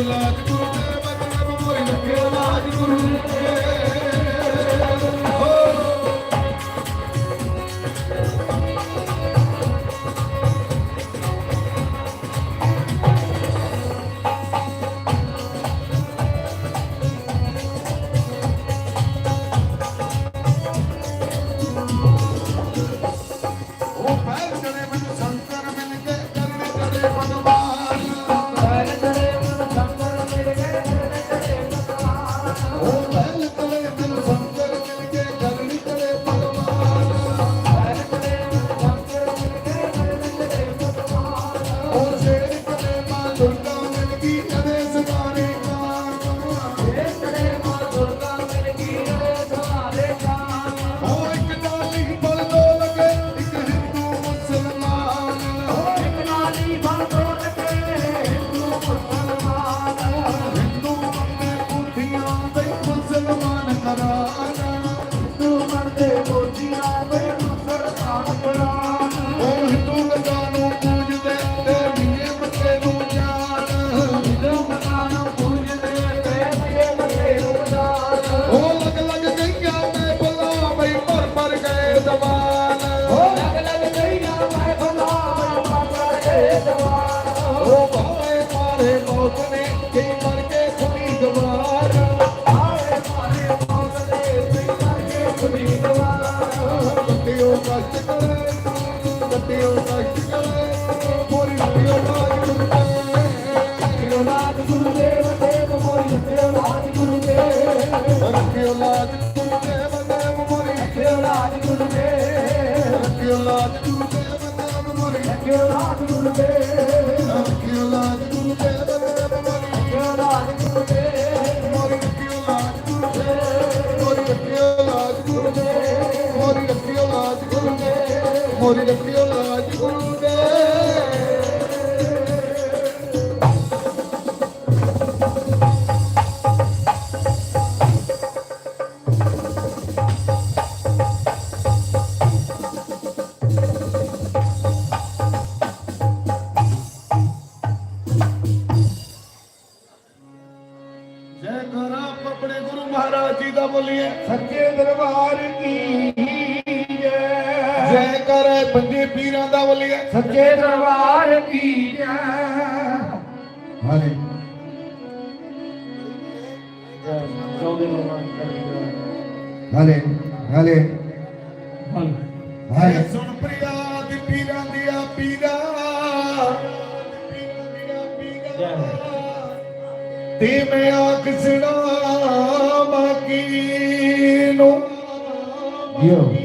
good luck. ਰੱਖਿਓ ਲਾਜ ਗੁਰੂ ਦੇ ਰੱਖਿਓ ਲਾਜ ਗੁਰੂ ਕੇ ਲਾਜ ਗੁਰੂ ਤੇ ਰੱਬ ਕੇ ਲਾਜ ਗੁਰੂ ਤੇ ਮੋਰੀ ਕੇ ਲਾਜ ਗੁਰੂ ਤੇ ਮੋਰੀ ਕੇ ਲਾਜ ਗੁਰੂ ਤੇ ਮੋਰੀ ਕੇ ਲਾਜ ਗੁਰੂ ਤੇ ਮੋਰੀ ਕੇ ਲਾਜ ਗੁਰੂ ਤੇ ਮੋਰੀ ਕੇ ਬੰਦੇ ਪੀਰਾਂ ਦਾ ਬੋਲਿਆ ਸੱਚੇ ਦਰਬਾਰ ਪੀਰਾਂ ਹਾਲੇ ਹਾਲੇ ਹਾਲੇ ਹਾਲੇ ਸੁਣ ਪ੍ਰਿਆ ਦੀ ਪੀਰਾਂ ਦੀਆਂ ਪੀਰਾਂ ਤੇ ਮੈਂ ਆਖਣਾ ਬਾਕੀ ਨੂੰ। ਯੋ।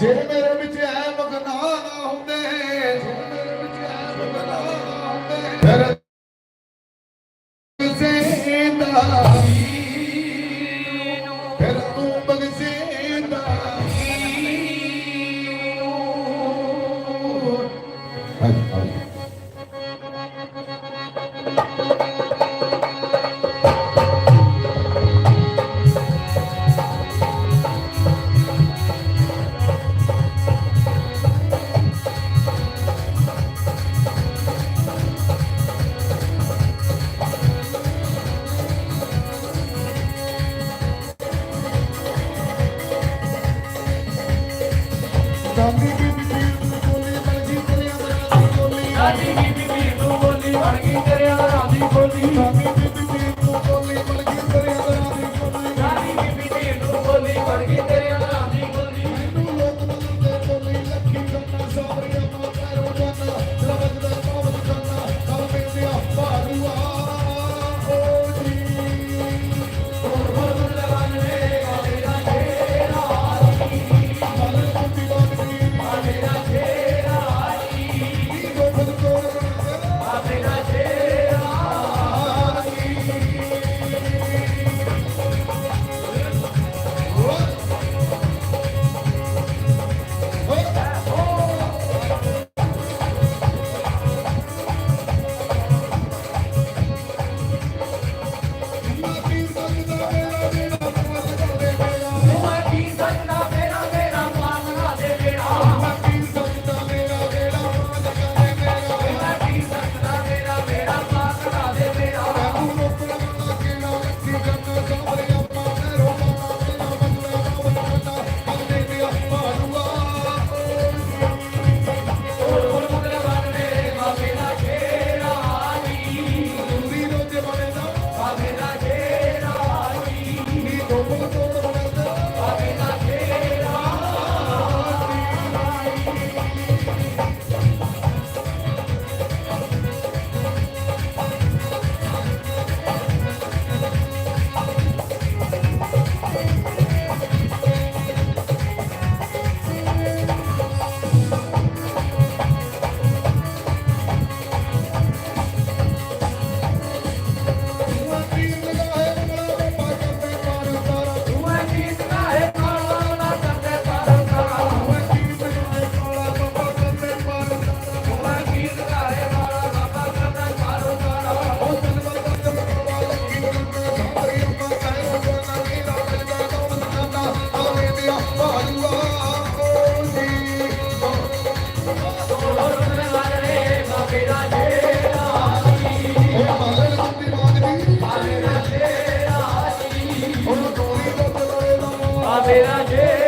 ਜੇ ਮੇਰੇ ਵਿੱਚ ਐ ਮਗਨਾ ਨਾ ਹੁੰਦੇ Thank you. পাবে না যে